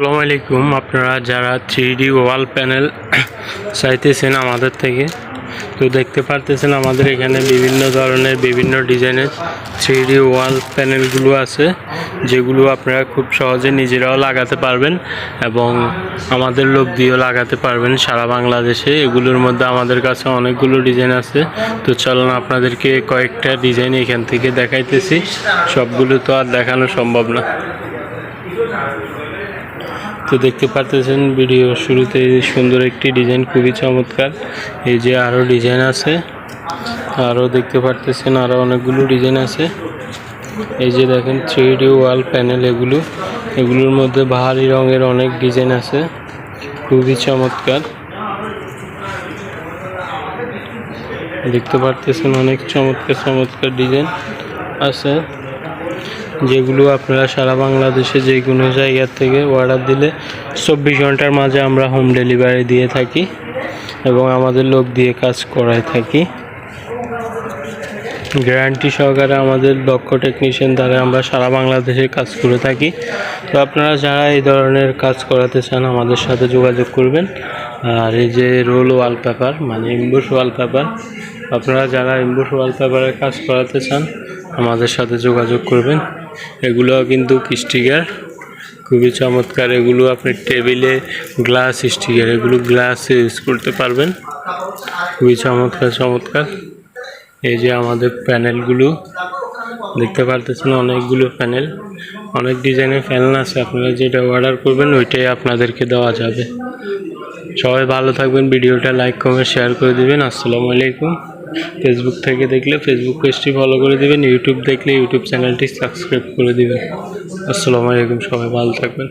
আসসালামু আলাইকুম। আপনারা যারা থ্রি ডি ওয়াল প্যানেল চাইতেছেন আমাদের থেকে, তো দেখতে পারতেছেন আমাদের এখানে বিভিন্ন ধরনের, বিভিন্ন ডিজাইনের থ্রি ডি ওয়াল প্যানেলগুলো আছে, যেগুলো আপনারা খুব সহজে নিজেরাও লাগাতে পারবেন এবং আমাদের লোক দিয়েও লাগাতে পারবেন সারা বাংলাদেশে। এগুলোর মধ্যে আমাদের কাছে অনেকগুলো ডিজাইন আছে। তো চলুন আপনাদেরকে কয়েকটা ডিজাইন এখান থেকে দেখাইতেছি। সবগুলো তো আর দেখানো সম্ভব না। তো দেখতে পারতেছেন ভিডিও শুরুতে সুন্দর একটি ডিজাইন, খুবই চমৎকার। এই যে আরও ডিজাইন আছে আরও দেখতে পারতেছেন আরও অনেকগুলো ডিজাইন আছে। এই যে দেখেন থ্রি ডি ওয়াল প্যানেল এগুলো, এগুলোর মধ্যে ভারী রঙের অনেক ডিজাইন আছে, খুবই চমৎকার। দেখতে পারতেছেন অনেক চমৎকার চমৎকার ডিজাইন আছে। যেগুলো আপনারা সারা বাংলাদেশে যে কোনো জায়গা থেকে অর্ডার দিলে চব্বিশ ঘণ্টার মাঝে আমরা হোম ডেলিভারি দিয়ে থাকি এবং আমাদের লোক দিয়ে কাজ করাই থাকি। গ্যারান্টি সহকারে আমাদের দক্ষ টেকনিশিয়ান দ্বারা আমরা সারা বাংলাদেশে কাজ করে থাকি। তো আপনারা যারা এই ধরনের কাজ করাতে চান আমাদের সাথে যোগাযোগ করবেন। আর এই যে রোল ওয়ালপেপার মানে ইম্বুস ওয়ালপেপার আপনারা যারা ইম্বুস ওয়ালপেপারের কাজ করাতে চান আমাদের সাথে যোগাযোগ করবেন। এগুলো কিন্তু স্টিকার। খুবই চমৎকার। এগুলো আপনি টেবিলে গ্লাস স্টিকার, এগুলো গ্লাসে ইউজ করতে পারবেন। খুবই চমৎকার চমৎকার। এই যে আমাদের প্যানেলগুলো, দেখতে পারতেছেন অনেকগুলো প্যানেল। অনেক ডিজাইনের প্যানেল আছে, আপনারা যেটা অর্ডার করবেন ওইটাই আপনাদেরকে দেওয়া যাবে। সবাই ভালো থাকবেন, ভিডিওটা লাইক, কমেন্ট, শেয়ার করে দিবেন। আসসালামু আলাইকুম। ফেসবুক থেকে দেখলে ফেসবুক পেজটি ফলো করে দিবেন ইউটিউব দেখলে ইউটিউব চ্যানেলটি সাবস্ক্রাইব করে দিবেন। আসসালামু আলাইকুম সবাই, ভালো থাকবেন।